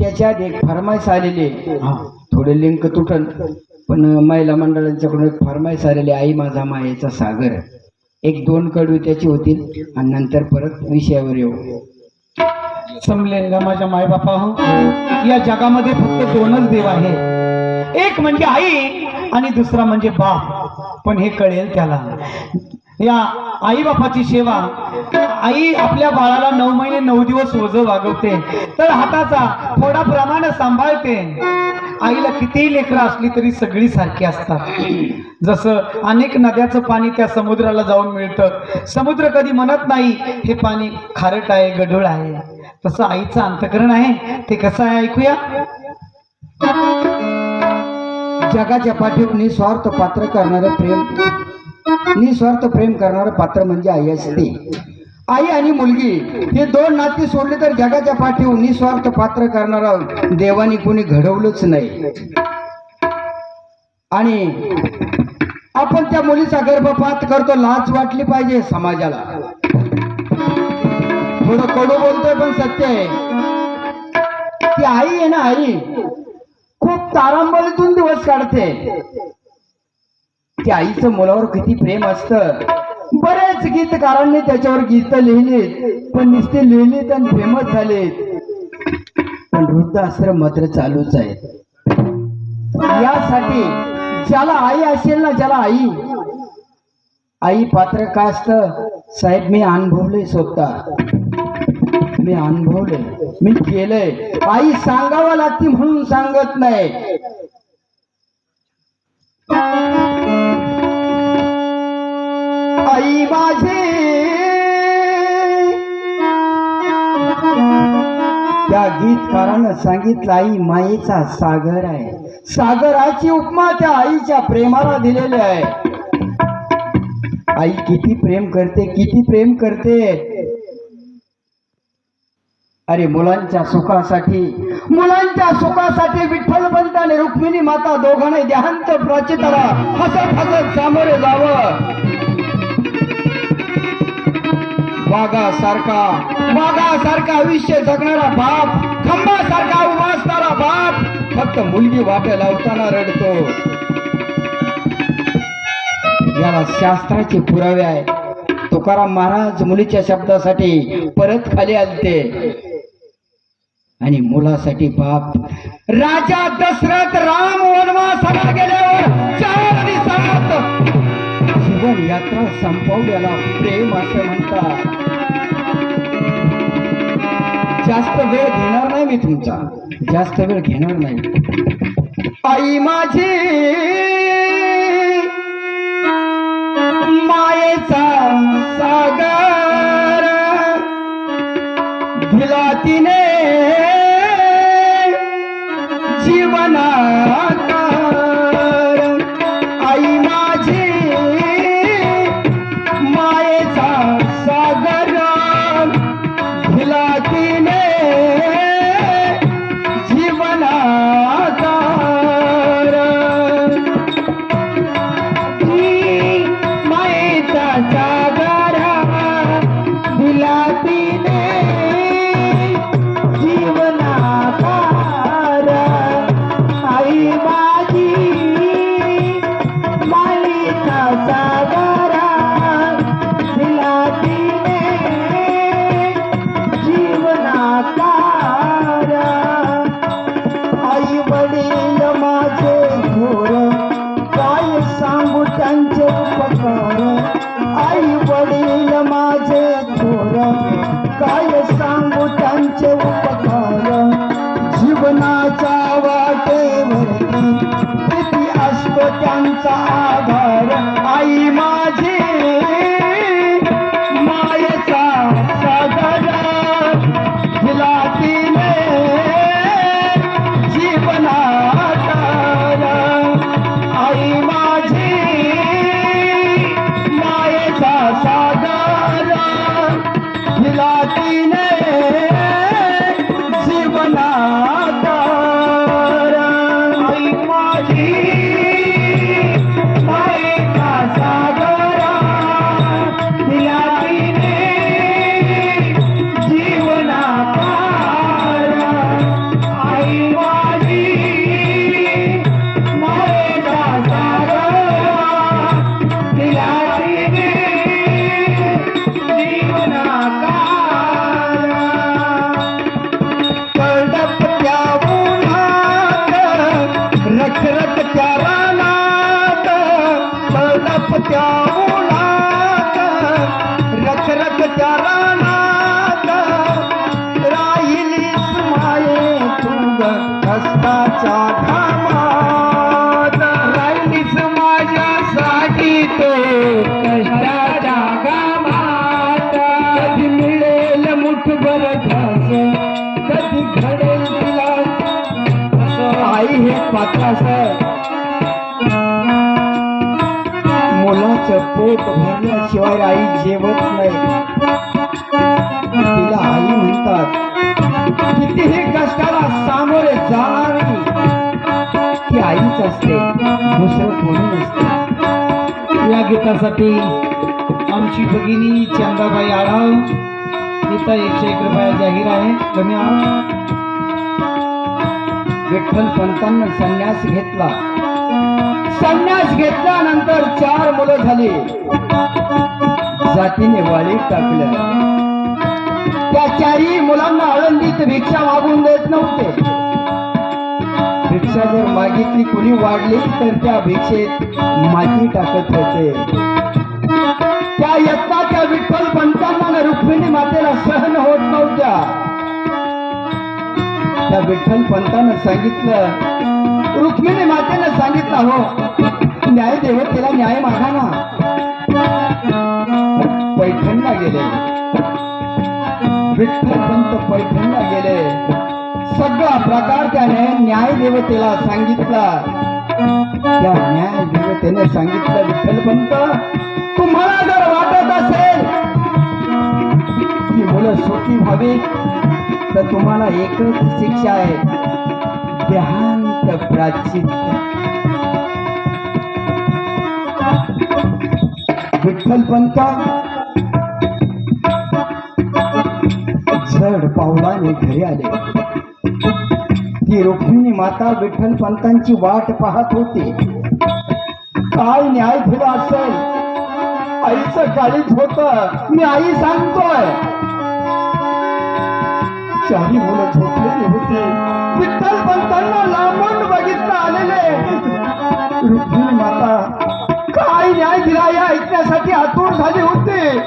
त्याच्यात एक फरमाईश आलेली आहे. थोडे लिंक तुटन पण महिला मंडळांच्याकडून एक फरमाईश आलेली आई माझा मायेचा सागर. एक दोन कडू त्याची होतील आणि नंतर परत विषयावर येऊ. समलेल माझ्या मायबापा हो. या जगामध्ये फक्त दोनच देव आहे एक म्हणजे आई आणि दुसरा म्हणजे बाप. पण हे कळेल त्याला. या आई बापाची सेवा. आई आपल्या बाळाला नऊ महिने नऊ दिवस ओझ वागवते. तर हाताचा थोडा प्रमाण सांभाळते. आईला कितीही लेकरं असली तरी सगळी सारखी असतात. जसं अनेक नद्याचं पाणी त्या समुद्राला जाऊन मिळतं. समुद्र कधी म्हणत नाही हे पाणी खारट आहे गढूळ आहे. तसं आईचं अंतकरण आहे. ते कसं आहे ऐकूया? जगाच्या पाठीवर स्वार्थ पात्र करणारं प्रेम. निस्वार्थ प्रेम करणारं पात्र म्हणजे आई असते. आई आणि मुलगी हे दोन नाती सोडले तर जगाच्या पाठीवर निस्वार्थ पात्र करणारा देवानी कोणी घडवलंच नाही. आणि आपण त्या मुलीचा गर्भपात करतो लाच वाटली पाहिजे समाजाला. थोडं कडू बोलतोय पण सत्य आहे. ती आई आहे ना आई? खूप तारांबळीतून दिवस काढते. त्या आईचं मुलावर किती प्रेम असतं. बरेच गीतकारांनी त्याच्यावर गीत लिहिलीत पण नुसते लिहिलीत आणि फेमस झालेत. पण वृद्धाश्रम मात्र चालूच आहेत. यासाठी ज्याला आई असेल ना ज्याला आई. आई पात्र का असतं? साहेब मी अनुभवले स्वतः. मी अनुभवले मी केलंय. आई सांगावं लागते म्हणून सांगत नाही. आई माझी त्या गीतकारानं सांगितलं आई माईचा सागर आहे. सागराची उपमा त्या आईच्या प्रेमाला दिलेली आहे. आई किती प्रेम करते किती प्रेम करते. अरे मुलांच्या सुखासाठी मुलांच्या सुखासाठी विठ्ठल पंत आणि रुक्मिणी माता दोघांनी देहांत प्राचिताला हसत हसत सामोरे जावं. वाघासारखा वाघासारखा आयुष्य जगणारा बाप खंबासारखा उभा असणारा बाप फक्त मुलगी वाटे लावताना रडतो. याला शास्त्राचे पुरावे आहे तुकाराम महाराज मुलीच्या शब्दासाठी परत खाली आलते. आणि मुलासाठी बाप राजा दशरथ राम वनवासाला गेल्यावर चार दिवसात जीवन यात्रा संपवल्याला प्रेम असं म्हणतात. जास्त वेळ घेणार नाही मी तुमचा. जास्त वेळ घेणार नाही. आई माझी मायेचा मातीने जीवना आई हे मुलाचं पोट भरल्याशिवाय आई जेवत नाही. तिला आई म्हणतात कितीही कष्टाला सामोरे जाणारी ती आईच असते दुसरं कोणी नसते. या गीतासाठी आमची भगिनी चंदाबाई आढाव गीता एकशे एक रुपया जाहीर आहे. धन्यवाद. विठ्ठल पंतांना संन्यास घेतला. संन्यास घेतल्यानंतर चार मुलं झाली. जातीने वाळीत टाकलं त्या चारही मुलांना आळंदीत भिक्षा मागून देत नव्हते. भिक्षा जर मागितली कुणी वाढली तर त्या भिक्षेत माती टाकत होते. त्या यत्ता त्या विठ्ठल पंतांना रुक्मिणी मातेला सहन होत नव्हत्या. त्या विठ्ठल पंतानं सांगितलं रुक्मिणी मातेनं सांगितलं हो न्याय देवतेला न्याय मागा ना. पैठणला गेले. विठ्ठल पंत पैठणला गेले. सगळा प्रकार त्याने न्याय देवतेला सांगितला. त्या न्याय देवतेने सांगितलं विठ्ठल पंत तुम्हाला जर वाटत असेल की मुलं सुखी व्हावी तर तुम्हाला एकच शिक्षा आहे. देहांत प्राचित. विठ्ठल पंता. झड पावलाने घरी आले. ती रुक्मिणी माता विठ्ठल पंतांची वाट पाहत होती. काय न्याय दिला असेल? आईचं काळीच होत. मी आई सांगतोय. चारी मुलं झोपलेली होती. विठ्ठल पंतांना लांबून बघितलं आलेले. रुक्मिणी माता काय न्याय दिला या ऐकण्यासाठी आतुर झाली होती.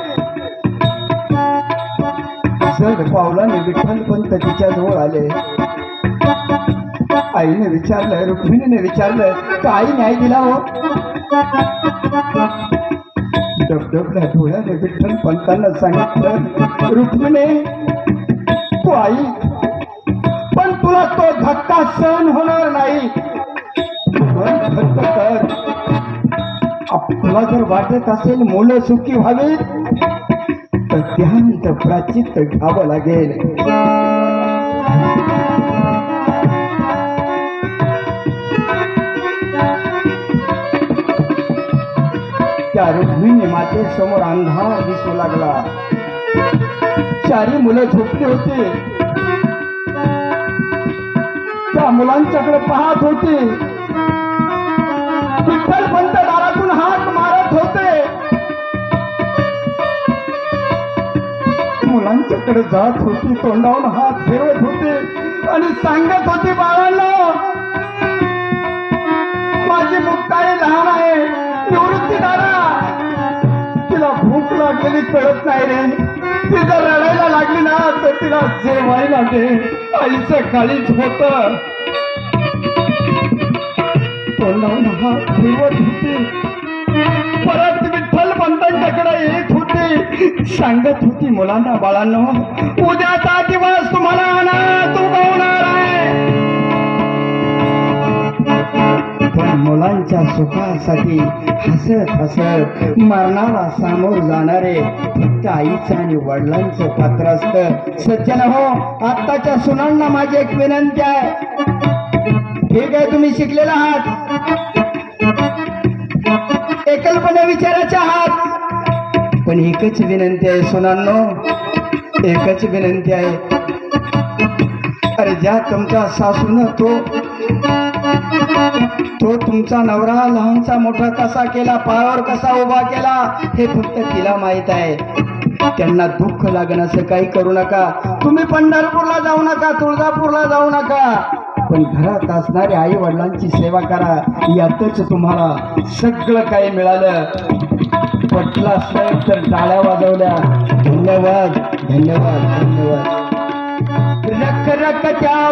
जड पावलाने विठ्ठल पंत तिच्या जवळ आले. आईने विचारलं रुक्मिणीने विचारलं काय न्याय दिला हो? डबडबल्या डोळ्याने विठ्ठल पंतांना सांगितलं रुक्मिणी तू आई. पण तुला तो धक्का सहन होणार नाही. तुला जर वाटत असेल मुलं सुखी व्हावीत तर ध्यान प्राचित्त घ्यावं लागेल. त्या रुक्मिणी मातेसमोर अंधार दिसू लागला. चारी मुलं झोपली होती. त्या मुलांच्याकडे पाहत होती. विठ्ठल पंत दारातून हात मारत होते. मुलांच्याकडे जात होती तोंडावून हात फिरवत होते आणि सांगत होती बाळांना माझी मुक्ताई लहान आहे निवृत्ती दादा तिला भूक लागलेली कळत नाही रे. ती जर रडायला लागली ना तर तिला जेवायला दे. आईचं काळीच होत. तोंडावून हात फिरवत होती. परत विठ्ठल पंतांच्याकडे येत होती. सांगत होती मुलांना बाळांना उद्याचा दिवस तुम्हाला अनाथ उगवणार. मुलांच्या सुखासाठी हसत हसत मरणाला सामोर जाणारे फक्त आईचं आणि वडिलांचं पात्र असतं सज्जन हो आत्ताच्या सुनांना माझी एक विनंती आहे. ठीक आहे तुम्ही शिकलेला आहात. एकलपणे विचाराच्या आहात. पण एकच विनंती आहे सुनांनो एकच विनंती आहे. अरे ज्या तुमच्या सासून तो तो तुमचा नवरा लहानचा मोठा कसा केला पायावर कसा उभा केला हे फक्त तिला माहीत आहे. त्यांना दुःख लागणं असं काही करू नका. तुम्ही पंढरपूरला जाऊ नका तुळजापूरला जाऊ नका. पण घरात असणाऱ्या आई वडिलांची सेवा करा. यातच तुम्हाला सगळं काही मिळालं. पटला साहेब तर टाळ्या वाजवल्या. धन्यवाद धन्यवाद धन्यवाद. रख रख त्या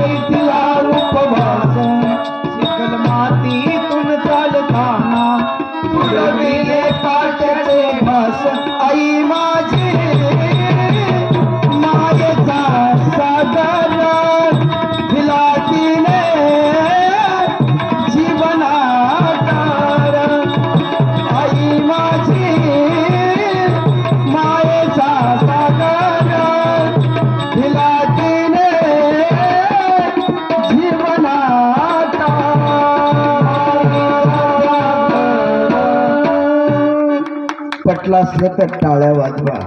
असलं तर टाळ्या वाजवा.